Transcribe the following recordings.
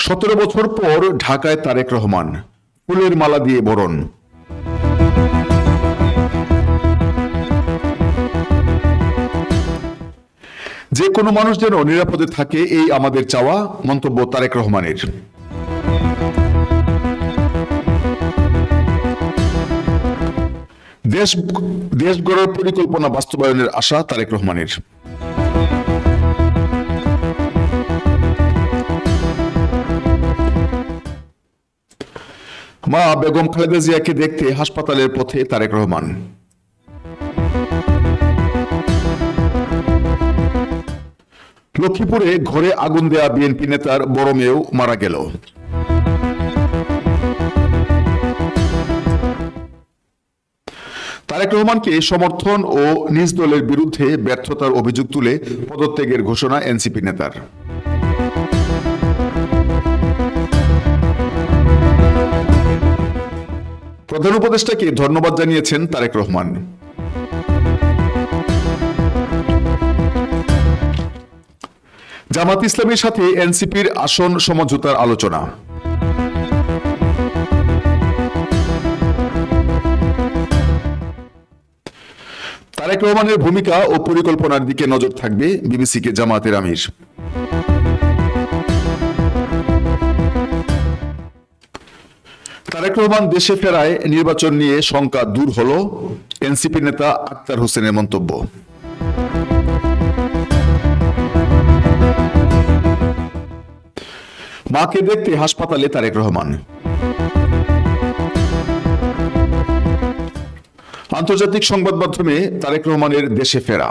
সতেরো বছর পর ঢাকায় তারেক রহমান। ফুলের মালা দিয়ে বরণ। যে কোনো মানুষ যেন নিরাপদে থাকে, এই আমাদের চাওয়া, মন্তব্য তারেক রহমানের। দেশ দেশ গড়ার পরিকল্পনা বাস্তবায়নের আশা তারেক রহমানের। মা বেগম খালেদা জিয়াকে দেখতে হাসপাতালের পথে তারেক রহমান। লক্ষ্মীপুরে ঘরে আগুন দেয়া বিএনপি নেতার বড় মেয়েও মারা গেল। তারেক রহমানকে সমর্থন ও নিজ দলের বিরুদ্ধে ব্যর্থতার অভিযোগ তুলে পদত্যাগের ঘোষণা এনসিপি নেতার। প্রধান উপদেষ্টাকে ধন্যবাদ জানিয়েছেন তারেক রহমান। জামাত ইসলামের সাথে এনসিপির আসন সমঝোতার আলোচনা। তারেক রহমানের ভূমিকা ও পরিকল্পনার দিকে নজর থাকবে বিবিসিকে জামাতের আমির। তারেক রহমান দেশে ফেরায় নির্বাচন নিয়ে শঙ্কা দূর হল এনসিপি নেতা আক্তার হোসেনের মন্তব্য। মাকে দেখতে হাসপাতালে তারেক রহমান। আন্তর্জাতিক সংবাদ মাধ্যমে তারেক রহমানের দেশে ফেরা।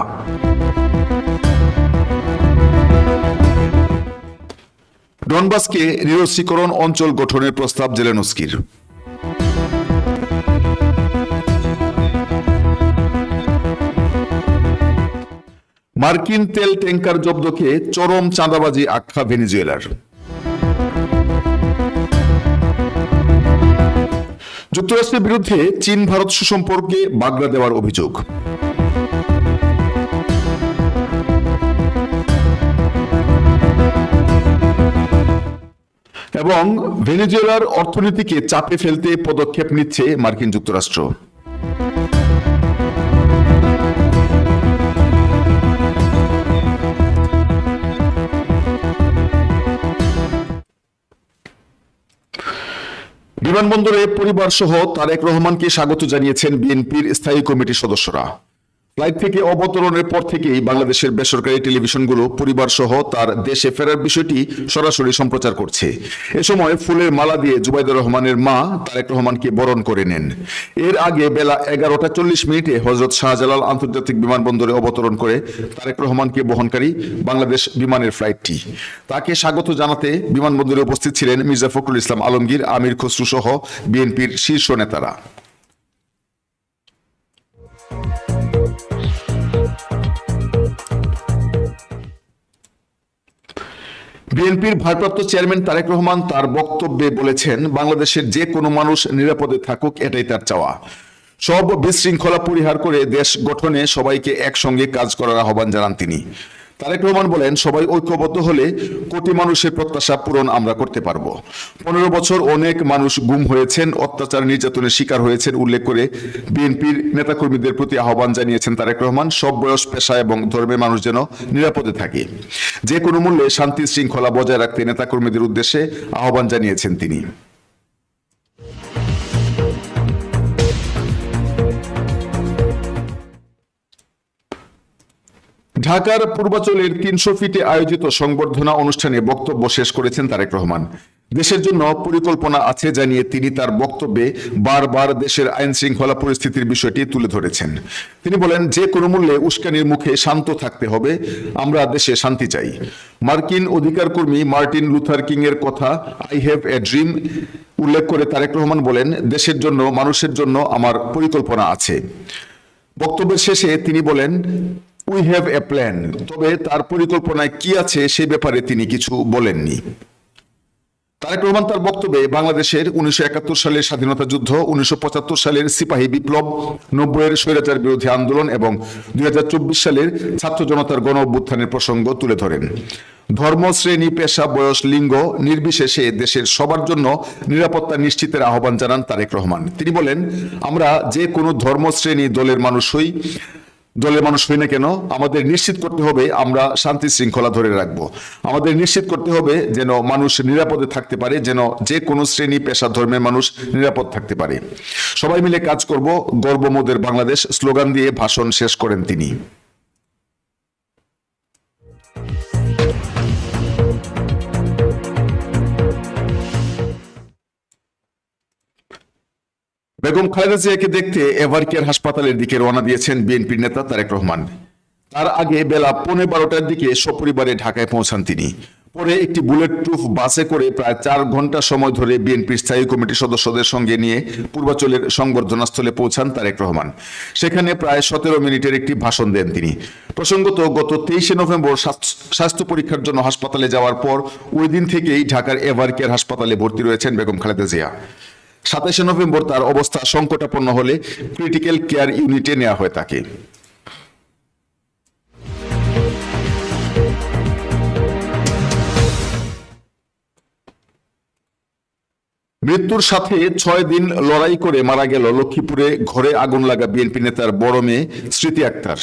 ডনবাসকে নিরস্ত্রীকরণ অঞ্চল গঠনের প্রস্তাব জেলেনস্কির। মার্কিন তেল ট্যাঙ্কার জব্দকে চরম চাঁদাবাজি আখ্যা ভেনিজুয়েলার। যুক্তরাষ্ট্রের বিরুদ্ধে চীন ভারত সুসম্পর্কে বাগড়া দেওয়ার অভিযোগ। এবং ভেনেজুয়েলার অর্থনীতিকে চাপে ফেলতে পদক্ষেপ নিচ্ছে মার্কিন যুক্তরাষ্ট্র। বিমানবন্দরে পরিবার সহ তারেক রহমানকে স্বাগত জানিয়েছেন বিএনপির স্থায়ী কমিটির সদস্যরা। ফ্লাইট থেকে অবতরণের পর থেকেই বাংলাদেশের বেসরকারি টেলিভিশনগুলো পরিবার সহ তার দেশে ফেরার বিষয়টি সরাসরি সম্প্রচার করছে। এ সময় ফুলের মালা দিয়ে জুবাইদুর রহমানের মা তারেক রহমানকে বরণ করে নেন। এর আগে বেলা এগারোটা চল্লিশ মিনিটে হজরত শাহজালাল আন্তর্জাতিক বিমানবন্দরে অবতরণ করে তারেক রহমানকে বহনকারী বাংলাদেশ বিমানের ফ্লাইটটি। তাকে স্বাগত জানাতে বিমানবন্দরে উপস্থিত ছিলেন মির্জা ফখরুল ইসলাম আলমগীর, আমির খসরু সহ বিএনপির শীর্ষ নেতারা। বিএনপির ভারপ্রাপ্ত চেয়ারম্যান তারেক রহমান তার বক্তব্যে বলেছেন, বাংলাদেশের যে কোনো মানুষ নিরাপদে থাকুক, এটাই তার চাওয়া। সব বিশৃঙ্খলা পরিহার করে দেশ গঠনে সবাইকে একসঙ্গে কাজ করার আহ্বান জানান তিনি। তারেক রহমান বলেন, সবাই ঐক্যবদ্ধ হলে কোটি মানুষের প্রত্যাশা পূরণ আমরা করতে পারব। পনেরো বছর অনেক মানুষ গুম হয়েছেন, অত্যাচার, নির্যাতনের শিকার হয়েছেন, উল্লেখ করে বিএনপির নেতাকর্মীদের প্রতি আহ্বান জানিয়েছেন তারেক রহমান, সব বয়স, পেশা এবং ধর্মের মানুষ যেন নিরাপদে থাকে। যে কোনো মূল্যে শান্তি শৃঙ্খলা বজায় রাখতে নেতাকর্মীদের উদ্দেশ্যে আহ্বান জানিয়েছেন তিনি। ঢাকার পূর্বাচলের তিনশো ফিটে আয়োজিত সংবর্ধনা অনুষ্ঠানে বক্তব্য শেষ করেছেন তারেক রহমান। দেশের জন্য পরিকল্পনা আছে জানিয়ে তিনি তার বক্তব্যে বারবার দেশের আইন শৃঙ্খলা পরিস্থিতির বিষয়টি তুলে ধরেছেন। তিনি বলেন, যে কোনো মূল্যে উস্কানির মুখে শান্ত থাকতে হবে, আমরা দেশে শান্তি চাই। মার্কিন অধিকার কর্মী মার্টিন লুথার কিং এর কথা, আই হ্যাভ এ ড্রিম উল্লেখ করে তারেক রহমান বলেন, দেশের জন্য, মানুষের জন্য আমার পরিকল্পনা আছে। বক্তব্যের শেষে তিনি বলেন উই হ্যাভ এ প্ল্যান তবে তার পরিকল্পনায় কি আছে সে ব্যাপারে তিনি কিছু বলেননি। তারেক রহমান তার বক্তব্যে বাংলাদেশের উনিশশো একাত্তর সালের স্বাধীনতা যুদ্ধ, উনিশশো পঁচাত্তর সালের সিপাহী বিপ্লব, নব্বইয়ের স্বৈরাচার বিরোধী আন্দোলন এবং দুই হাজার চব্বিশ সালের ছাত্র জনতার গণ অভ্যুত্থানের প্রসঙ্গ তুলে ধরেন। ধর্ম, শ্রেণি, পেশা, বয়স, লিঙ্গ নির্বিশেষে দেশের সবার জন্য নিরাপত্তা নিশ্চিতের আহ্বান জানান তারেক রহমান। তিনি বলেন, আমরা যে কোনো ধর্ম, শ্রেণি, দলের মানুষ হই। দলের মানুষ হই না কেন? আমাদের নিশ্চিত করতে হবে আমরা শান্তি শৃঙ্খলা ধরে রাখব। আমাদের নিশ্চিত করতে হবে যেন মানুষ নিরাপদে থাকতে পারে, যেন যে কোনো শ্রেণি পেশা ধর্মের মানুষ নিরাপদ থাকতে পারে। সবাই মিলে কাজ করব গর্বমোদের বাংলাদেশ, স্লোগান দিয়ে ভাষণ শেষ করেন তিনি। বেগম খালেদা জিয়াকে দেখতে এভারকেয়ার হাসপাতালের দিকে রওনা দিয়েছেন বিএনপির নেতা তারেক রহমান। তার আগে বেলা পৌনে বারোটার দিকে সপরিবারে ঢাকায় পৌঁছান তিনি। পরে একটি বুলেট প্রুফ বাসে করে প্রায় চার ঘণ্টা সময় ধরে বিএনপির স্থায়ী কমিটির সদস্যদের সঙ্গে নিয়ে পূর্বাচলের সংবর্ধনাস্থলে পৌঁছান তারেক রহমান। সেখানে প্রায় সতেরো মিনিটের একটি ভাষণ দেন তিনি। প্রসঙ্গত, গত তেইশে নভেম্বর স্বাস্থ্য- পরীক্ষার জন্য হাসপাতালে যাওয়ার পর ওই দিন থেকেই ঢাকার এভারকেয়ার হাসপাতালে ভর্তি রয়েছেন বেগম খালেদা জিয়া। সাতাশে নভেম্বর তার অবস্থা সংকটাপন্ন হলে ক্রিটিক্যাল কেয়ার ইউনিটে নেওয়া হয় তাকে মৃত্যুর সাথে ছয় দিন লড়াই করে মারা গেল লক্ষ্মীপুরে ঘরে আগুন লাগা বিএনপি নেতার বড় মেয়ে স্মৃতি আক্তার।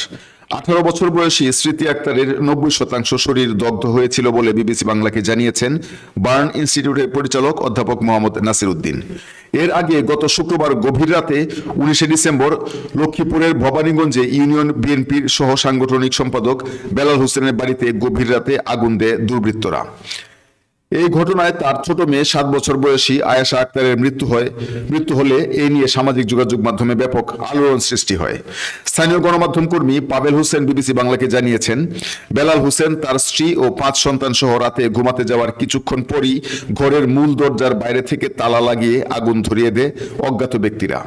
আঠারো বছর বয়সী স্মৃতি আক্তারের নব্বই শতাংশ শরীর দগ্ধ হয়েছিল বলে বিবিসি বাংলাকে জানিয়েছেন বার্ন ইনস্টিটিউটের পরিচালক অধ্যাপক মোহাম্মদ নাসির উদ্দিন এর আগে গত শুক্রবার গভীর রাতে উনিশে ডিসেম্বর লক্ষ্মীপুরের ভবানীগঞ্জে ইউনিয়ন বিএনপির সহ সাংগঠনিক সম্পাদক বেলাল হোসেনের বাড়িতে গভীর রাতে আগুন দেয় দুর্বৃত্তরা। এই ঘটনায় তার ছোট মেয়ে সাত বছর বয়সী আয়েশা আক্তারের মৃত্যু হয়। মৃত্যু হলে এই নিয়ে সামাজিক যোগাযোগ মাধ্যমে ব্যাপক আলোড়ন সৃষ্টি হয়। স্থানীয় গণমাধ্যম কর্মী পাবেল হোসেন বিবিসি বাংলাকে জানিয়েছেন, বেলাল হোসেন তার স্ত্রী ও পাঁচ সন্তান সহ রাতে ঘুমাতে যাওয়ার কিছুক্ষণ পরই ঘরের মূল দরজার বাইরে থেকে তালা লাগিয়ে আগুন ধরিয়ে দেয় অজ্ঞাত ব্যক্তিরা।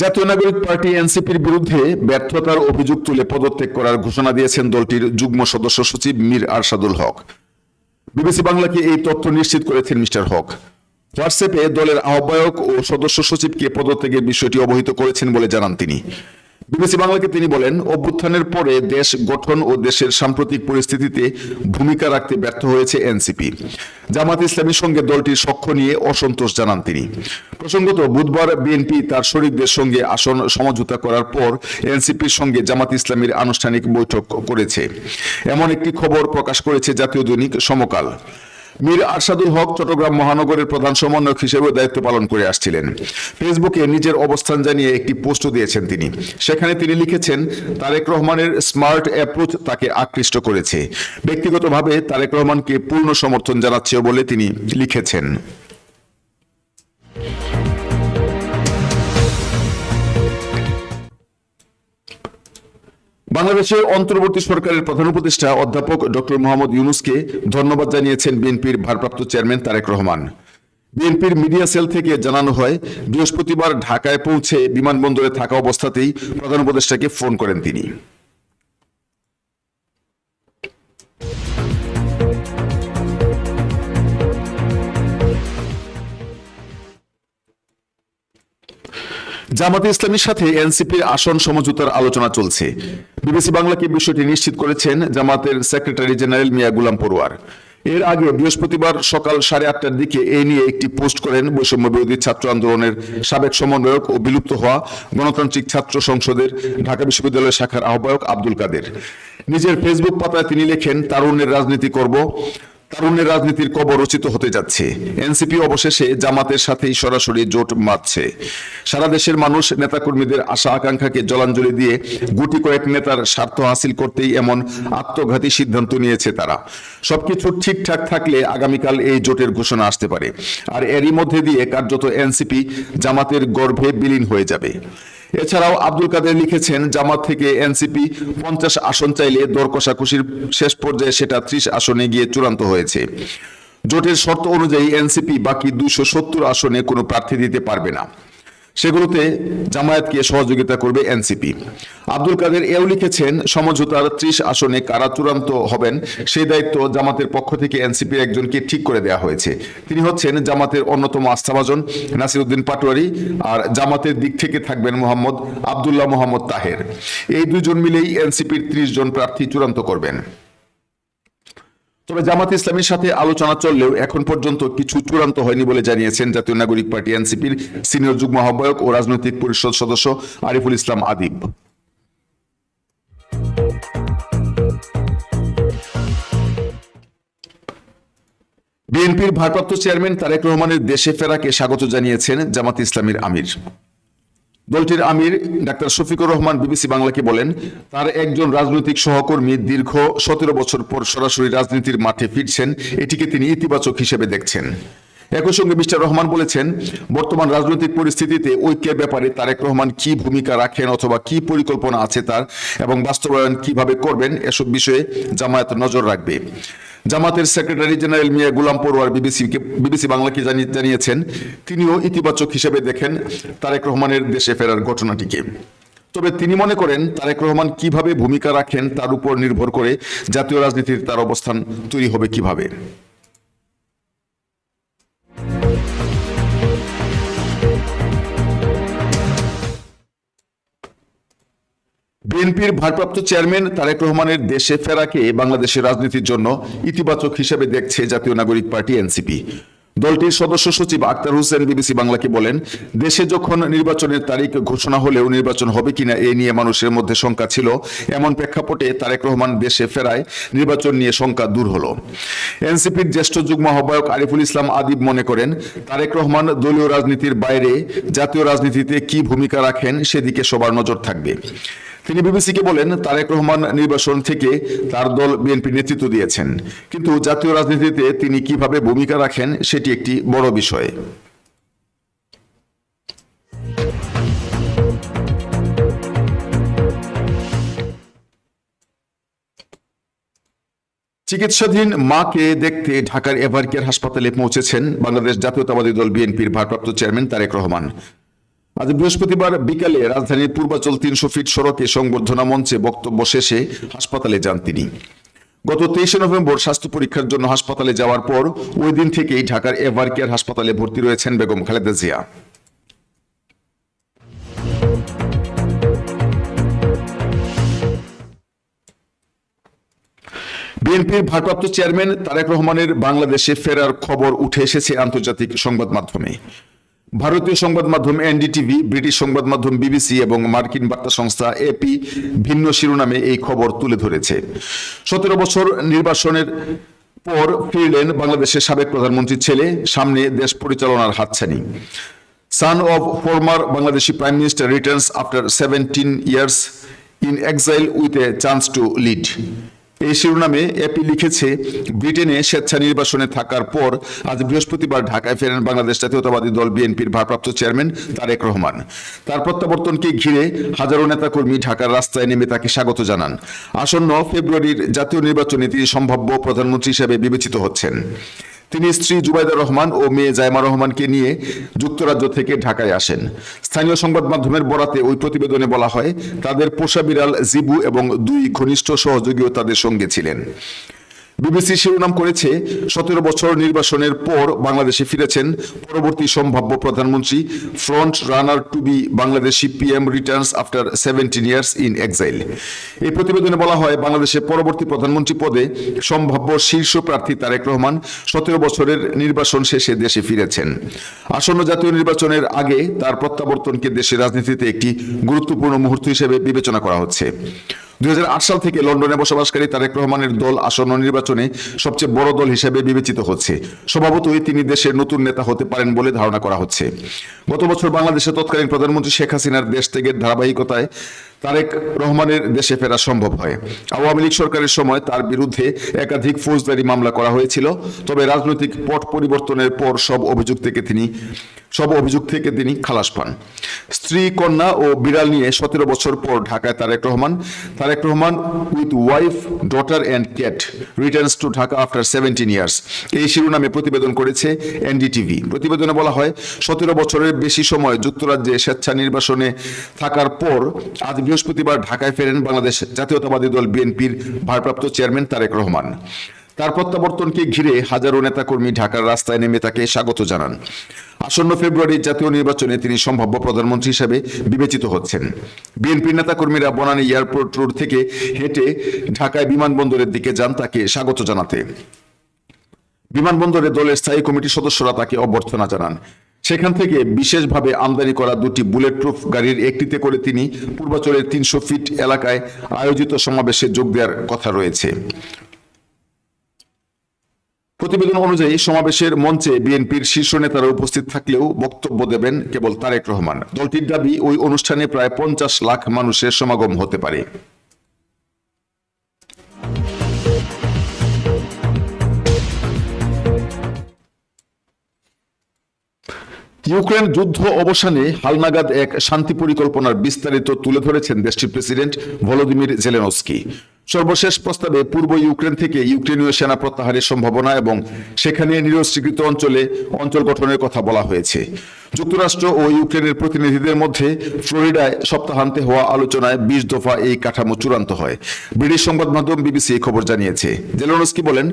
জাতীয় নাগরিক পার্টি এনসিপির বিরুদ্ধে ব্যর্থতার অভিযোগ তুলে পদত্যাগ করার ঘোষণা দিয়েছেন দলটির যুগ্ম সদস্য সচিব মীর আরশাদুল হক। বিবিসি বাংলাকে এই তথ্য নিশ্চিত করেছেন মিস্টার হক। হোয়াটসঅ্যাপে দলের আহ্বায়ক ও সদস্য সচিবকে পদত্যাগের বিষয়টি অবহিত করেছেন বলে জানান তিনি। বিবিসি বাংলাকে তিনি বলেন, অভ্যুত্থানের পরে দেশ গঠন ও দেশের সাম্প্রতিক পরিস্থিতিতে ভূমিকা রাখতে ব্যর্থ হয়েছে এনসিপি। জামাত ইসলামীর সঙ্গে দলটির সখ্য নিয়ে অসন্তোষ জানান তিনি। প্রসঙ্গত, বুধবার বিএনপি তার শরিকদের সঙ্গে আসন সমঝোতা করার পর এনসিপির সঙ্গে জামাত ইসলামীর আনুষ্ঠানিক বৈঠক করেছে। এমন একটি খবর প্রকাশ করেছে জাতীয় দৈনিক সমকাল। মীর আরশাদুল হক চট্টগ্রাম মহানগরের প্রধান সমন্বয়ক হিসেবে দায়িত্ব পালন করে আসছিলেন। ফেসবুকে নিজের অবস্থান জানিয়ে একটি পোস্টও দিয়েছেন তিনি। সেখানে তিনি লিখেছেন, তারেক রহমানের স্মার্ট অ্যাপ্রোচ তাকে আকৃষ্ট করেছে। ব্যক্তিগতভাবে তারেক রহমানকে পূর্ণ সমর্থন জানাচ্ছে বলে তিনি লিখেছেন। বাংলাদেশের অন্তর্বর্তী সরকারের প্রধান উপদেষ্টা অধ্যাপক ডক্টর মোহাম্মদ ইউনুসকে ধন্যবাদ জানিয়েছেন বিএনপির ভারপ্রাপ্ত চেয়ারম্যান তারেক রহমান। বিএনপির মিডিয়া সেল থেকে জানানো হয়, বৃহস্পতিবার ঢাকায় পৌঁছে বিমানবন্দরে থাকা অবস্থাতেই প্রধান উপদেষ্টাকে ফোন করেন তিনি। জামাতে ইসলামীর সাথে এনসিপির আসন সমঝোতার আলোচনা চলছে। বিবিসি বাংলাকে বিষয়টি নিশ্চিত করেছেন জামাতের সেক্রেটারি জেনারেল মিয়া গুলাম পড়ুয়ার। এর আগে বৃহস্পতিবার সকাল সাড়ে আটটার দিকে এই নিয়ে একটি পোস্ট করেন বৈষম্য বিরোধী ছাত্র আন্দোলনের সাবেক সমন্বয়ক ও বিলুপ্ত হওয়া গণতান্ত্রিক ছাত্র সংসদের ঢাকা বিশ্ববিদ্যালয় শাখার আহ্বায়ক আব্দুল কাদের। নিজের ফেসবুক পাতায় তিনি লেখেন, তারুণ্যের রাজনীতি করব। তারুণ্যের রাজনীতির কবর রচিত হতে যাচ্ছে। এনসিপি অবশেষে জামাতের সাথেই সরাসরি জোট বাঁধছে সারা দেশের মানুষ নেতাকর্মীদের আশা আকাঙ্ক্ষাকে জলাঞ্জলি দিয়ে গুটি কয়েক নেতার স্বার্থ হাসিল করতেই এমন আত্মঘাতী সিদ্ধান্ত নিয়েছে তারা। সবকিছু ঠিকঠাক থাকলে আগামীকাল এই জোটের ঘোষণা আসতে পারে। আর এরই মধ্যে দিয়ে কার্যত এনসিপি জামাতের গর্ভে বিলীন হয়ে যাবে। এছাড়াও আব্দুল কাদের লিখেছেন, জামাত থেকে এনসিপি পঞ্চাশ আসন চাইলে দর কষাকষির শেষ পর্যায়ে সেটা ত্রিশ আসনে গিয়ে চূড়ান্ত হয়েছে। জোটের শর্ত অনুযায়ী এনসিপি বাকি দুশো সত্তর আসনে কোনো প্রার্থী দিতে পারবে না। সেগুলোতে জামায়াতকে সহযোগিতা করবে এনসিপি। আব্দুল কাদের এও লিখেছেন, সমঝোতার ত্রিশ আসনে কারা চূড়ান্ত হবেন সেই দায়িত্ব জামাতের পক্ষ থেকে এনসিপির একজনকে ঠিক করে দেওয়া হয়েছে। তিনি হচ্ছেন জামাতের অন্যতম আস্থাভাজন নাসিরউদ্দিন পাটোয়ারি আর জামাতের দিক থেকে থাকবেন মোহাম্মদ আবদুল্লাহ মোহাম্মদ তাহের। এই দুজন মিলেই এনসিপির ত্রিশ জন প্রার্থী চূড়ান্ত করবেন। তবে জামাত ইসলামীর সাথে আলোচনা চললেও এখন পর্যন্ত কিছু চূড়ান্ত হয়নি বলে জানিয়েছেন জাতীয় নাগরিক পার্টি এনসিপির সিনিয়র যুগ্ম আহ্বায়ক ও রাজনৈতিক পরিষদ সদস্য আরিফুল ইসলাম আদিব। বিএনপির ভারপ্রাপ্ত চেয়ারম্যান তারেক রহমানের দেশে ফেরাকে স্বাগত জানিয়েছেন জামাত ইসলামের আমির। দলটির আমির ডাক্তার শফিকুর রহমান বিবিসি বাংলাকে বলেন, তার একজন রাজনৈতিক সহকর্মী দীর্ঘ সতেরো বছর পর সরাসরি রাজনীতির মাঠে ফিরছেন। এটিকে তিনি ইতিবাচক হিসেবে দেখছেন। একই সঙ্গে মিস্টার রহমান বলেছেন, বর্তমান রাজনৈতিক পরিস্থিতিতে ঐক্যের ব্যাপারে তারেক রহমান কি ভূমিকা রাখেন অথবা কি পরিকল্পনা আছে তার এবং বাস্তবায়ন কীভাবে করবেন এসব বিষয়ে জামায়াত নজর রাখবে। জামাতের সেক্রেটারি জেনারেল মিয়া গুলাম পড়ুয়ার বিবিসিকে, বিবিসি বাংলাকে জানি- জানিয়েছেন, তিনিও ইতিবাচক হিসেবে দেখেন তারেক রহমানের দেশে ফেরার ঘটনাটিকে। তবে তিনি মনে করেন, তারেক রহমান কীভাবে ভূমিকা রাখেন তার উপর নির্ভর করে জাতীয় রাজনীতির তার অবস্থান তৈরি হবে কীভাবে। বিএনপির ভারপ্রাপ্ত চেয়ারম্যান তারেক রহমানের দেশে ফেরাকে বাংলাদেশের রাজনীতির জন্য ইতিবাচক হিসেবে দেখছে জাতীয় নাগরিক পার্টি এনসিপি। দলটির সদস্য সচিব আক্তার হোসেন বিবিসি বাংলাকে বলেন, দেশে যখন নির্বাচনের তারিখ ঘোষণা হলেও নির্বাচন হবে কিনা এ নিয়ে মানুষের মধ্যে শঙ্কা ছিল। এমন প্রেক্ষাপটে তারেক রহমান দেশে ফেরায়, নির্বাচন নিয়ে শঙ্কা দূর হলো। এনসিপির জ্যেষ্ঠ যুগ্ম আহ্বায়ক আরিফুল ইসলাম আদিব মনে করেন, তারেক রহমান দলীয় রাজনীতির বাইরে জাতীয় রাজনীতিতে কি ভূমিকা রাখেন সেদিকে সবার নজর থাকবে। তিনি বিবিসিকে বলেন, তারেক রহমান নির্বাচন থেকে তার দল বিএনপি নেতৃত্ব দিয়েছেন। কিন্তু জাতীয় রাজনীতিতে তিনি কীভাবে ভূমিকা রাখেন, সেটি একটি বড় বিষয়। চিকিৎসাধীন মাকে দেখতে ঢাকার এভারকেয়ার হাসপাতালে পৌঁছেছেন বাংলাদেশ জাতীয়তাবাদী দল বিএনপির ভারপ্রাপ্ত চেয়ারম্যান তারেক রহমান। আজ বৃহস্পতিবার বিকালে রাজধানীর পূর্বাচল তিনশো ফিট সড়কে সংবর্ধনা মঞ্চে বক্তব্য শেষে হাসপাতালে যান তিনি। গত তেইশে নভেম্বর স্বাস্থ্য পরীক্ষার জন্য হাসপাতালে যাওয়ার পর ওই দিন থেকেই ঢাকার এভার কেয়ার হাসপাতালে ভর্তি রয়েছেন বেগম খালেদা জিয়া। বিএনপির ভারপ্রাপ্ত চেয়ারম্যান তারেক রহমানের বাংলাদেশে ফেরার খবর উঠে এসেছে আন্তর্জাতিক সংবাদ মাধ্যমে। ভারতীয় সংবাদ মাধ্যম এনডিটিভি, ব্রিটিশ সংবাদ মাধ্যম বিবিসি এবং মার্কিন বার্তা সংস্থা এপি ভিন্ন শিরোনামে এই খবর তুলে ধরেছে সতেরো বছর নির্বাসনের পর ফিরলেন বাংলাদেশের সাবেক প্রধানমন্ত্রীর ছেলে, সামনে দেশ পরিচালনার হাতছানি son of former Bangladeshi Prime Minister returns after 17 years in exile with a chance to lead. এই শিরোনামে এপি লিখেছে, ব্রিটেনে স্বেচ্ছা নির্বাসনে থাকার পর আজ বৃহস্পতিবার ঢাকায় ফেরেন বাংলাদেশ জাতীয়তাবাদী দল বিএনপির ভারপ্রাপ্ত চেয়ারম্যান তারেক রহমান। তার প্রত্যাবর্তনকে ঘিরে হাজারো নেতাকর্মী ঢাকার রাস্তায় নেমে তাকে স্বাগত জানান। আসন্ন ফেব্রুয়ারির জাতীয় নির্বাচনে তিনি সম্ভাব্য প্রধানমন্ত্রী হিসেবে বিবেচিত হচ্ছেন। তিনি স্ত্রী জুবাইদা রহমান ও মেয়ে জায়মা রহমানকে নিয়ে যুক্তরাজ্য থেকে ঢাকায় আসেন। স্থানীয় সংবাদ মাধ্যমের বরাতে ওই প্রতিবেদনে বলা হয়, তাদের পোষা বিড়াল জিবু এবং দুই ঘনিষ্ঠ সহযোগীও তাদের সঙ্গে ছিলেন। বিবিসি শিরোনাম করেছে, সতেরো বছর নির্বাসনের পর বাংলাদেশে ফিরেছেন পরবর্তী সম্ভাব্য প্রধানমন্ত্রী front runner to be Bangladeshi PM returns after seventeen years in exile এই প্রতিবেদনে বলা হয়, বাংলাদেশের পরবর্তী প্রধানমন্ত্রী পদে সম্ভাব্য শীর্ষ প্রার্থী তারেক রহমান সতেরো বছরের নির্বাসন শেষে দেশে ফিরেছেন। আসন্ন জাতীয় নির্বাচনের আগে তার প্রত্যাবর্তনকে দেশের রাজনীতিতে একটি গুরুত্বপূর্ণ মুহূর্ত হিসেবে বিবেচনা করা হচ্ছে। দুই সাল থেকে লন্ডনে বসবাসকারী তারেক রহমানের দল আসন্ন নির্বাচনে সবচেয়ে বড় দল হিসেবে বিবেচিত হচ্ছে। স্বভাবতই তিনি দেশের নতুন নেতা হতে পারেন বলে ধারণা করা হচ্ছে। গত বছর বাংলাদেশের তৎকালীন প্রধানমন্ত্রী শেখ হাসিনার দেশ থেকে ধারাবাহিকতায় তারেক রহমানের দেশে ফেরা সম্ভব হয়। আওয়ামী লীগ সরকারের সময় তার বিরুদ্ধে একাধিক ফৌজদারি মামলা করা হয়েছিল, তবে রাজনৈতিক পট পরিবর্তনের পর সব অভিযোগ থেকে তিনি সব অভিযোগ থেকে তিনি খালাস পান। স্ত্রী, কন্যা ও বিড়াল নিয়ে সতেরো বছর পর ঢাকায় Tarique Rahman. Tarique Rahman with wife, daughter and cat returns to Dhaka after seventeen years. এই শিরোনামে প্রতিবেদন করেছে এনডিটিভি। প্রতিবেদনে বলা হয়, সতেরো বছরের বেশি সময় যুক্তরাজ্যে স্বেচ্ছা নির্বাসনে থাকার পর আজ বৃহস্পতিবার ঢাকায় ফেরেন বাংলাদেশ জাতীয়তাবাদী দল বিএনপির ভারপ্রাপ্ত চেয়ারম্যান তারেক রহমান। তার প্রত্যাবর্তনকে ঘিরে হাজারো নেতাকর্মী ঢাকার রাস্তায় নেমে তাকে স্বাগত জানান। আসন্ন ফেব্রুয়ারির জাতীয় নির্বাচনে তিনি সম্ভাব্য প্রধানমন্ত্রী হিসেবে বিবেচিত হচ্ছেন। বিএনপির নেতাকর্মীরা বনানী এয়ারপোর্ট রোড থেকে হেঁটে ঢাকায় বিমানবন্দরের দিকে যান তাকে স্বাগত জানাতে। বিমানবন্দরে দলের স্থায়ী কমিটির সদস্যরা তাকে অভ্যর্থনা জানান। সেখান থেকে বিশেষভাবে আমদানি করা দুটি বুলেট প্রুফ গাড়ির একটিতে করে তিনি পূর্বাচলের তিনশো ফিট এলাকায় আয়োজিত সমাবেশে যোগ দেওয়ার কথা রয়েছে। প্রতিবেদন অনুযায়ী সমাবেশের মঞ্চে বিএনপির শীর্ষ নেতারা উপস্থিত থাকলেও বক্তব্য দেবেন কেবল তারেক রহমান। দলটির দাবি, ওই অনুষ্ঠানে প্রায় পঞ্চাশ লাখ মানুষের সমাগম হতে পারে। ইউক্রেন যুদ্ধ অবসানে হালনাগাদ এক শান্তি পরিকল্পনার বিস্তারিত তুলে ধরেছেন দেশটির প্রেসিডেন্ট ভলোদিমির জেলেনস্কি। সর্বশেষ প্রস্তাবে পূর্ব ইউক্রেন থেকে ইউক্রেনীয় সেনা প্রত্যাহারের সম্ভাবনা এবং সেখানে নিরস্বীকৃত অঞ্চলে অঞ্চল গঠনের কথা বলা হয়েছে। যুক্তরাষ্ট্র ও ইউক্রেনের প্রতিনিধিদের মধ্যে ফ্লোরিডায় সপ্তাহান্তে হওয়া আলোচনায় বিশ দফা এই কাঠামো চূড়ান্ত হয়। ব্রিটিশ সংবাদ মাধ্যম বিবিসি খবর জানিয়েছে। জেলেনস্কি বলেন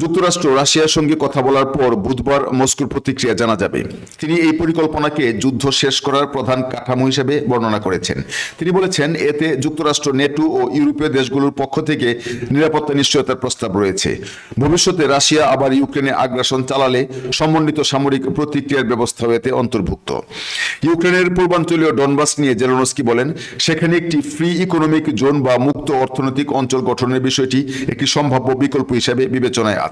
যুক্তরাষ্ট্র রাশিয়ার সঙ্গে কথা বলার পর বুধবার মস্কোর প্রতিক্রিয়া জানা যাবে। তিনি এই পরিকল্পনাকে যুদ্ধ শেষ করার প্রধান কাঠামো হিসেবে বর্ণনা করেছেন। তিনি বলেছেন, এতে যুক্তরাষ্ট্র, নেটো ও ইউরোপীয় দেশগুলোর পক্ষ থেকে নিরাপত্তা নিশ্চয়তার প্রস্তাব রয়েছে। ভবিষ্যতে রাশিয়া আবার ইউক্রেনে আগ্রাসন চালালে সমন্বিত সামরিক প্রতিক্রিয়ার ব্যবস্থাও এতে অন্তর্ভুক্ত। ইউক্রেনের পূর্বাঞ্চলীয় ডনবাস নিয়ে জেলোনস্কি বলেন, সেখানে একটি ফ্রি ইকোনমিক জোন বা মুক্ত অর্থনৈতিক অঞ্চল গঠনের বিষয়টি একটি সম্ভাব্য বিকল্প হিসেবে বিবেচনায় আছে।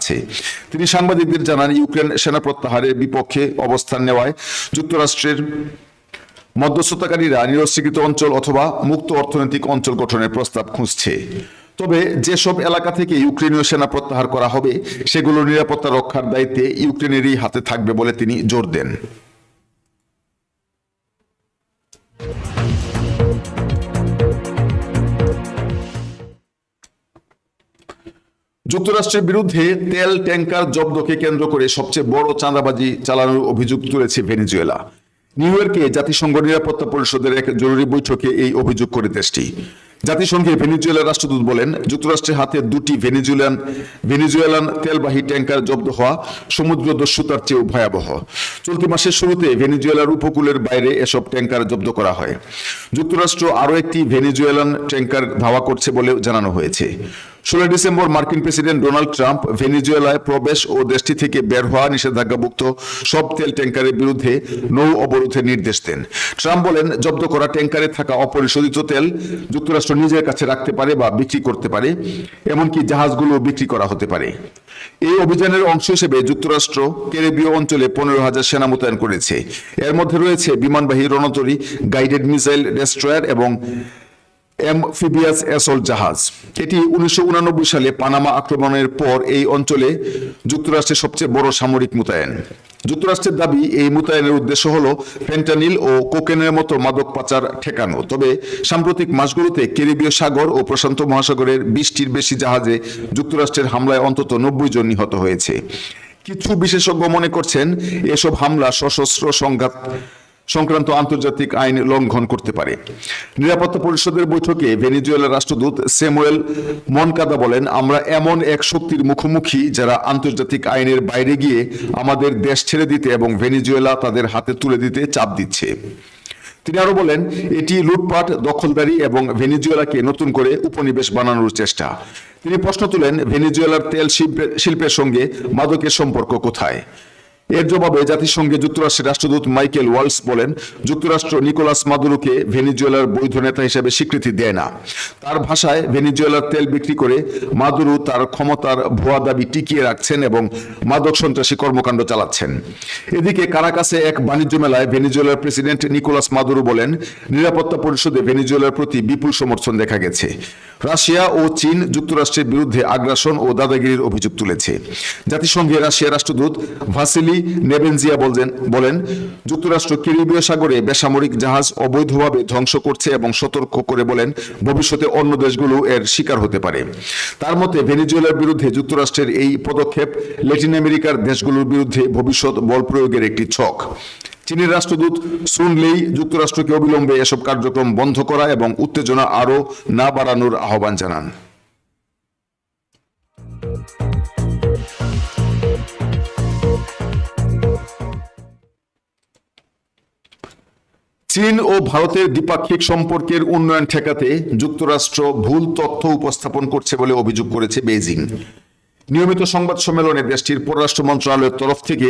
তিনি সাংবাদিকদের জানান, ইউক্রেন সেনা প্রত্যাহারের বিপক্ষে অবস্থান নেওয়ায় যুক্তরাষ্ট্রের মধ্যস্থতাকারীরা নিরস্বীকৃত অঞ্চল অথবা মুক্ত অর্থনৈতিক অঞ্চল গঠনের প্রস্তাব খুঁজছে। তবে যেসব এলাকা থেকে ইউক্রেনীয় সেনা প্রত্যাহার করা হবে সেগুলোর নিরাপত্তা রক্ষার দায়িত্বে ইউক্রেনেরই হাতে থাকবে বলে তিনি জোর দেন। যুক্তরাষ্ট্রের বিরুদ্ধে তেল ট্যাঙ্কার জব্দকে কেন্দ্র করে সবচেয়ে বড় চাঁদাবাজি চালানোর অভিযোগ তুলেছে ভেনিজুয়েলা। নিউ ইয়র্কে জাতিসংঘ নিরাপত্তা পরিষদের এক জরুরি বৈঠকে এই অভিযোগ করে দেশটি। জাতিসংঘে ভেনেজুয়েলার রাষ্ট্রদূত বলেন, যুক্তরাষ্ট্রের হাতে দুটি ভেনেজুয়েলান ভেনেজুয়েলান তেলবাহী ট্যাঙ্কার জব্দ হওয়া সমুদ্র দস্যুতার চেয়েও ভয়াবহ। চলতি মাসের শুরুতে ভেনেজুয়েলার উপকূলের বাইরে এসব ট্যাঙ্কার জব্দ করা হয়। যুক্তরাষ্ট্র আরও একটি ভেনিজুয়েলান ট্যাঙ্কার ধাওয়া করছে বলেও জানানো হয়েছে। ষোলো ডিসেম্বর মার্কিন প্রেসিডেন্ট ডোনাল্ড ট্রাম্প ভেনিজুয়েলায় প্রবেশ ও দেশটি থেকে বের হওয়া নিষেধাজ্ঞাভুক্ত সব তেল ট্যাঙ্কারের বিরুদ্ধে নৌ অবরোধের নির্দেশ দেন। ট্রাম্প বলেন, জব্দ করা ট্যাঙ্কারে থাকা অপরিশোধিত তেল যুক্তরাষ্ট্র নিজের কাছে রাখতে পারে বা বিক্রি করতে পারে, এমনকি জাহাজগুলো বিক্রি করা হতে পারে। এই অভিযানের অংশ হিসেবে যুক্তরাষ্ট্র ক্যারিবীয় অঞ্চলে পনেরো হাজার সেনা মোতায়েন করেছে। এর মধ্যে রয়েছে বিমানবাহী রণতরী, গাইডেড মিসাইল ডেস্ট্রয়ার এবং অ্যামফিবিয়াস অ্যাসল্ট জাহাজ। এটি উনিশশো সালে পানামা আক্রমণের পর এই অঞ্চলে যুক্তরাষ্ট্রের সবচেয়ে বড় সামরিক মোতায়েন। যুক্তরাষ্ট্রের দাবি, এই মোতায়েনের উদ্দেশ্য হল ফেন্টানিল ও কোকেনের মতো মাদক পাচার ঠেকানো। তবে সাম্প্রতিক মাসগুলোতে ক্যারিবীয় সাগর ও প্রশান্ত মহাসাগরের বিশটির বেশি জাহাজে যুক্তরাষ্ট্রের হামলায় অন্তত নব্বই জন নিহত হয়েছে। কিছু বিশেষজ্ঞ মনে করছেন, এসব হামলা সশস্ত্র সংঘাত সংক্রান্ত আন্তর্জাতিক আইন লঙ্ঘন করতে পারে। নিরাপত্তা পরিষদের বৈঠকে ভেনেজুয়েলার রাষ্ট্রদূত স্যামুয়েল মনকাদা বলেন, আমরা এমন এক শক্তির মুখোমুখি যারা আন্তর্জাতিক আইনের বাইরে গিয়ে আমাদের দেশ ছেড়ে দিতে এবং ভেনিজুয়েলা তাদের হাতে তুলে দিতে চাপ দিচ্ছে। তিনি আরও বলেন, এটি লুটপাট, দখলদারি এবং ভেনিজুয়েলাকে নতুন করে উপনিবেশ বানানোর চেষ্টা। তিনি প্রশ্ন তুলেন, ভেনেজুয়েলার তেল শিল্পের শিল্পের সঙ্গে মাদকের সম্পর্ক কোথায়? এর জবাবে জাতিসংঘে যুক্তরাষ্ট্রের রাষ্ট্রদূত মাইকেল ওয়ালস বলেন, যুক্তরাষ্ট্র নিকোলাস মাদুরোকে ভেনিজুয়েলার বৈধ নেতা হিসেবে স্বীকৃতি দেয় না। তার ভাষায় ভেনিজুয়েলার তেল বিক্রি করে মাদুরো তার ক্ষমতার ভুয়া দাবি টিকিয়ে রাখছেন এবং মাদক সন্ত্রাসী কর্মকাণ্ড চালাচ্ছেন। এদিকে কারাকাসে এক বাণিজ্য মেলায় ভেনিজুয়েলার প্রেসিডেন্ট নিকোলাস মাদুরো বলেন, নিরাপত্তা পরিষদে ভেনিজুয়েলার প্রতি বিপুল সমর্থন দেখা গেছে। রাশিয়া ও চীন যুক্তরাষ্ট্রের বিরুদ্ধে আগ্রাসন ও দাদাগিরির অভিযোগ তুলেছে। জাতিসংঘে রাশিয়ার রাষ্ট্রদূত ভাসিলি নেবেনজিয়া বলছেন, বলেন, যুক্তরাষ্ট্র ক্যারিবীয় সাগরে বেসামরিক জাহাজ অবৈধভাবে ধ্বংস করছে এবং সতর্ক করে বলেন, ভবিষ্যতে অন্য দেশগুলো এর শিকার হতে পারে। তার মতে, ভেনিজুয়েলার বিরুদ্ধে যুক্তরাষ্ট্রের এই পদক্ষেপ ল্যাটিন আমেরিকার দেশগুলোর বিরুদ্ধে ভবিষ্যৎ বল প্রয়োগের একটি ছক। চীনের রাষ্ট্রদূত সুন লেই যুক্তরাষ্ট্রকে অবিলম্বে এসব কার্যক্রম বন্ধ করা এবং উত্তেজনা আরও না বাড়ানোর আহ্বান জানান। চীন ও ভারতের দ্বিপাক্ষিক সম্পর্কের উন্নয়ন ঠেকাতে যুক্তরাষ্ট্র ভুল তথ্য উপস্থাপন করছে বলে অভিযোগ করেছে বেইজিং। নিয়মিত সংবাদ সম্মেলনে দেশটির পররাষ্ট্র মন্ত্রণালয়ের তরফ থেকে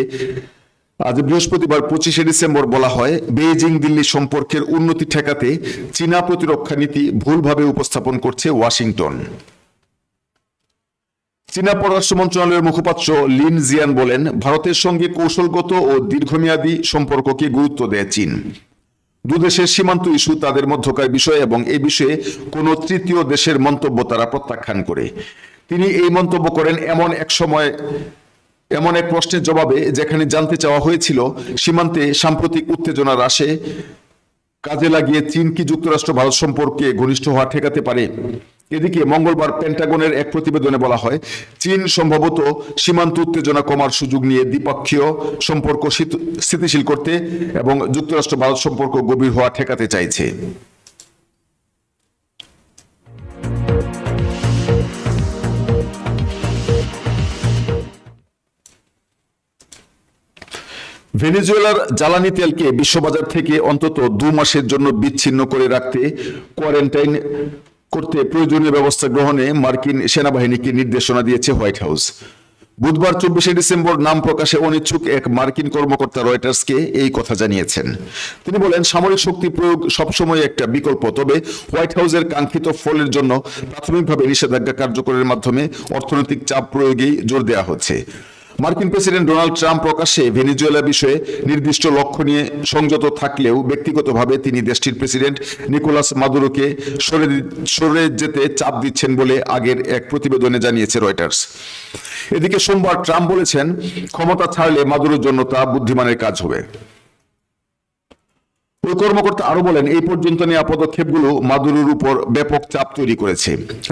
আজ বৃহস্পতিবার পঁচিশে ডিসেম্বর বলা হয়, বেইজিং দিল্লি সম্পর্কের উন্নতি ঠেকাতে চীনা প্রতিরক্ষা নীতি ভুলভাবে উপস্থাপন করছে ওয়াশিংটন। চীনা পররাষ্ট্র মন্ত্রণালয়ের মুখপাত্র লিন জিয়ান বলেন, ভারতের সঙ্গে কৌশলগত ও দীর্ঘমেয়াদী সম্পর্ককে গুরুত্ব দেয় চীন। দুদেশের সীমান্ত ইস্যু তাদের মধ্যকার বিষয় এবং এ বিষয়ে কোনো তৃতীয় দেশের মন্তব্য তারা প্রত্যাখ্যান করে। তিনি এই মন্তব্য করেন এমন এক সময়, এমন এক প্রশ্নের জবাবে যেখানে জানতে চাওয়া হয়েছিল, সীমান্তে সাম্প্রতিক উত্তেজনা হ্রাসে কাজে লাগিয়ে চীন কি যুক্তরাষ্ট্র ভারত সম্পর্কে ঘনিষ্ঠ হওয়া ঠেকাতে পারে? এদিকে মঙ্গলবার পেন্টাগনের এক প্রতিবেদনে বলা হয়, চীন সম্ভবত সীমান্ত উত্তেজনা কমার সুযোগ নিয়ে দ্বিপক্ষীয় সম্পর্ক স্থিতিশীল করতে এবং যুক্তরাষ্ট্র ভারত সম্পর্ক গভীর হওয়া ঠেকাতে চাইছে। ভেনেজুয়েলার জ্বালানি তেলকে বিশ্ববাজার থেকে অন্তত দু মাসের জন্য বিচ্ছিন্ন করে রাখতে কোয়ারেন্টাইন করতে প্রয়োজনীয় ব্যবস্থা গ্রহণে মার্কিন সেনাবাহিনীকে নির্দেশনা দিয়েছে হোয়াইট হাউস। বুধবার চব্বিশে ডিসেম্বর নাম প্রকাশে অনিচ্ছুক এক মার্কিন কর্মকর্তা রয়টার্সকে এই কথা জানিয়েছেন। তিনি বলেন, সামরিক শক্তি প্রয়োগ সবসময় একটা বিকল্প, তবে হোয়াইট হাউসের কাঙ্ক্ষিত ফলের জন্য প্রাথমিকভাবে নিষেধাজ্ঞা কার্যকরের মাধ্যমে অর্থনৈতিক চাপ প্রয়োগেই জোর দেওয়া হচ্ছে। মার্কিন প্রেসিডেন্ট ডোনাল্ড ট্রাম্প প্রকাশ্যে ভেনিজুয়েলা বিষয়ে নির্দিষ্ট লক্ষ্য নিয়ে সংযত থাকলেও ব্যক্তিগতভাবে তিনি দেশটির প্রেসিডেন্ট নিকোলাস মাদুরোকে সরে সরে যেতে চাপ দিচ্ছেন বলে আগের এক প্রতিবেদনে জানিয়েছে রয়টার্স। এদিকে সোমবার ট্রাম্প বলেছেন, ক্ষমতা ছাড়লে মাদুরোর জন্য তা বুদ্ধিমানের কাজ হবে। ওই কর্মকর্তা আরও বলেন, এই পর্যন্ত নেওয়া পদক্ষেপগুলো মাদুরোর উপর ব্যাপক চাপ তৈরি করেছে।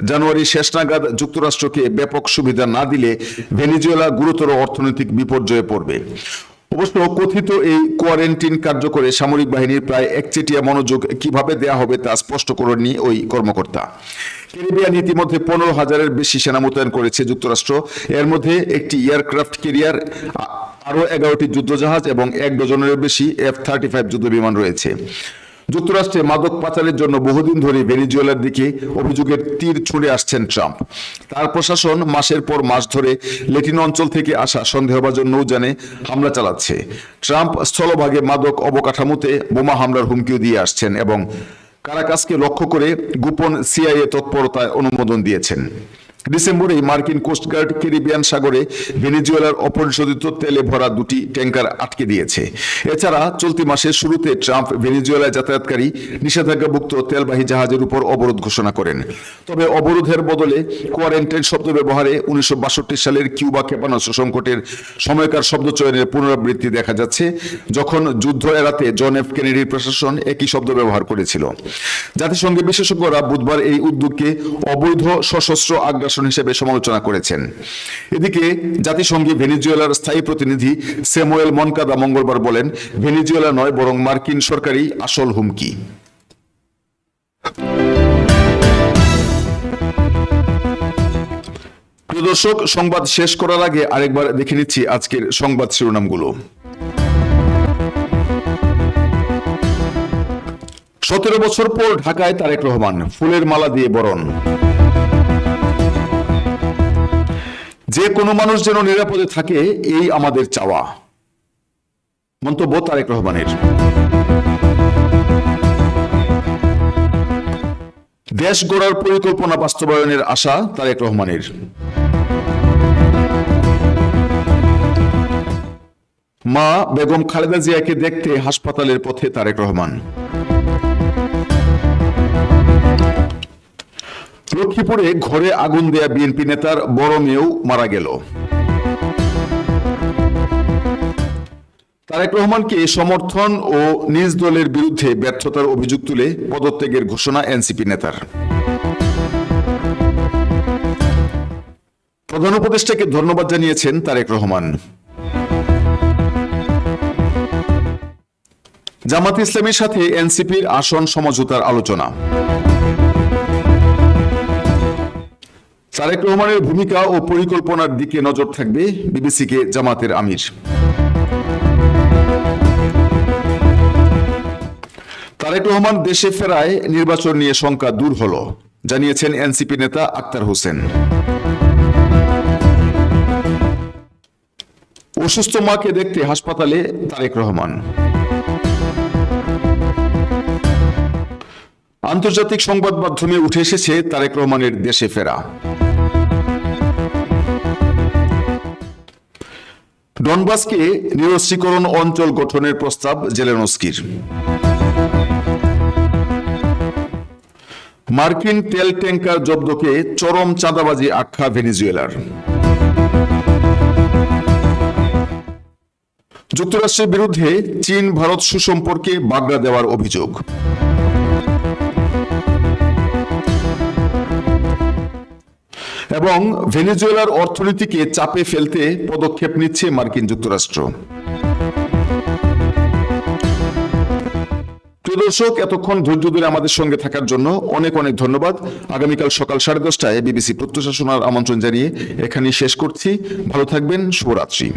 জানুয়ারি শেষ নাগাদ যুক্তরাষ্ট্রকে ব্যাপক সুবিধা না দিলে ভেনিজুয়েলা গুরুতর অর্থনৈতিক বিপর্যয়ে পড়বে। অবশ্য কথিত এই কোয়ারেন্টিন কার্যকরে সামরিক বাহিনীর প্রায় একচেটিয়া মনোযোগ কীভাবে দেয়া হবে তা স্পষ্ট করেননি ওই কর্মকর্তা। ক্যারিবিয়ান ইতিমধ্যে পনেরো হাজারের বেশি সেনা মোতায়েন করেছে যুক্তরাষ্ট্র। এর মধ্যে একটি এয়ারক্রাফট ক্যারিয়ার আরও এগারোটি যুদ্ধজাহাজ এবং এক ডজনের বেশি এফ থার্টি ফাইভ যুদ্ধ বিমান রয়েছে। যুক্তরাষ্ট্রে মাদক পাচারের জন্য বহুদিন ধরে ভেনিজুয়েলার দিকে অভিযোগের তীর ছুঁড়ে আসছেন ট্রাম্প। তার প্রশাসন মাসের পর মাস ধরে লেটিন অঞ্চল থেকে আসা সন্দেহভাজন নৌযানে হামলা চালাচ্ছে। ট্রাম্প স্থলভাগে মাদক অবকাঠামোতে বোমা হামলার হুমকিও দিয়ে আসছেন এবং কারাকাসকে লক্ষ্য করে গোপন সিআইএ তৎপরতায় অনুমোদন দিয়েছেন। ডিসেম্বরে মার্কিন কোস্টগার্ড ক্যারিবিয়ান সাগরে ভেনেজুয়েলার অপরিশোধিত তেলে ভরা দুটি ট্যাঙ্কার আটকে দিয়েছে। এছাড়া চলতি মাসের শুরুতে ট্রাম্প ভেনেজুয়েলায় যাতায়াতকারী নিষেধাজ্ঞাভুক্ত তেলবাহী জাহাজের উপর অবরোধ ঘোষণা করেন। তবে অবরোধের বদলে কোয়ারেন্টাইন শব্দ ব্যবহারে উনিশশো বাষট্টি সালের কিউবা ক্ষেপণাস্ত্র সংকটের সময়কার শব্দ চয়নের পুনরাবৃত্তি দেখা যাচ্ছে, যখন যুদ্ধ এড়াতে জন এফ কেনেডির প্রশাসন একই শব্দ ব্যবহার করেছিল। জাতিসংঘের বিশেষজ্ঞরা বুধবার এই উদ্যোগকে অবৈধ সশস্ত্র আগ্রাসন হিসেবে সমালোচনা করেছেন। এদিকে জাতিসংঘে ভেনিজুয়েলার স্থায়ী প্রতিনিধি স্যামুয়েল মনকাদা মঙ্গলবার বলেন, ভেনিজুয়েলা নয়, বরং মার্কিন সরকারই আসল হুমকি। দর্শক, সংবাদ শেষ করার আগে আরেকবার দেখে নিচ্ছি আজকের সংবাদ শিরোনামগুলো। সতেরো বছর পর ঢাকায় তারেক রহমান, ফুলের মালা দিয়ে বরণ। যে কোনো মানুষ যেন নিরাপদে থাকে, এই আমাদের চাওয়া। মন্তব্য তারেক রহমানের। দেশ গড়ার পরিকল্পনা বাস্তবায়নের আশা তারেক রহমানের। মা বেগম খালেদা জিয়াকে দেখতে হাসপাতালের পথে তারেক রহমান। লক্ষ্মীপুরে ঘরে আগুন দেয়া বিএনপি নেতার বড় মেয়েও মারা গেল। তারেক রহমানকে সমর্থন ও নিজ দলের বিরুদ্ধে ব্যর্থতার অভিযোগ তুলে পদত্যাগের ঘোষণা এনসিপি নেতার। প্রধান উপদেষ্টাকে ধন্যবাদ জানিয়েছেন তারেক রহমান। জামাত ইসলামের সাথে এনসিপির আসন সমঝোতার আলোচনা। তারেক রহমানের ভূমিকা ও পরিকল্পনার দিকে নজর থাকবে বিবিসিকে জামাতের আমির। তারেক রহমান দেশে ফেরায় নির্বাচন নিয়ে শঙ্কা দূর হলো, জানিয়েছেন এনসিপি নেতা আক্তার হোসেন। অসুস্থ মাকে দেখতে হাসপাতালে তারেক রহমান। আন্তর্জাতিক সংবাদ মাধ্যমে উঠে এসেছে তারেক রহমানের দেশে ফেরা। ডনবাসকে নিরস্ত্রীকরণ অঞ্চল গঠনের প্রস্তাব জেলেনস্কির মার্কিন তেল ট্যাঙ্কার জব্দকে চরম চাঁদাবাজি আখ্যা ভেনিজুয়েলার। যুক্তরাষ্ট্রের বিরুদ্ধে চীন ভারত সুসম্পর্কে বাগড়া দেওয়ার অভিযোগ। এবং ভেনেজুয়েলার অর্থনীতিকে চাপে ফেলতে পদক্ষেপ নিচ্ছে মার্কিন যুক্তরাষ্ট্র। প্রিয় দর্শক, এতক্ষণ ধৈর্য ধরে আমাদের সঙ্গে থাকার জন্য অনেক অনেক ধন্যবাদ। আগামীকাল সকাল সাড়ে দশটায় বিবিসি প্রত্যুষা শোনার আমন্ত্রণ জানিয়ে এখানেই শেষ করছি। ভালো থাকবেন, শুভরাত্রি।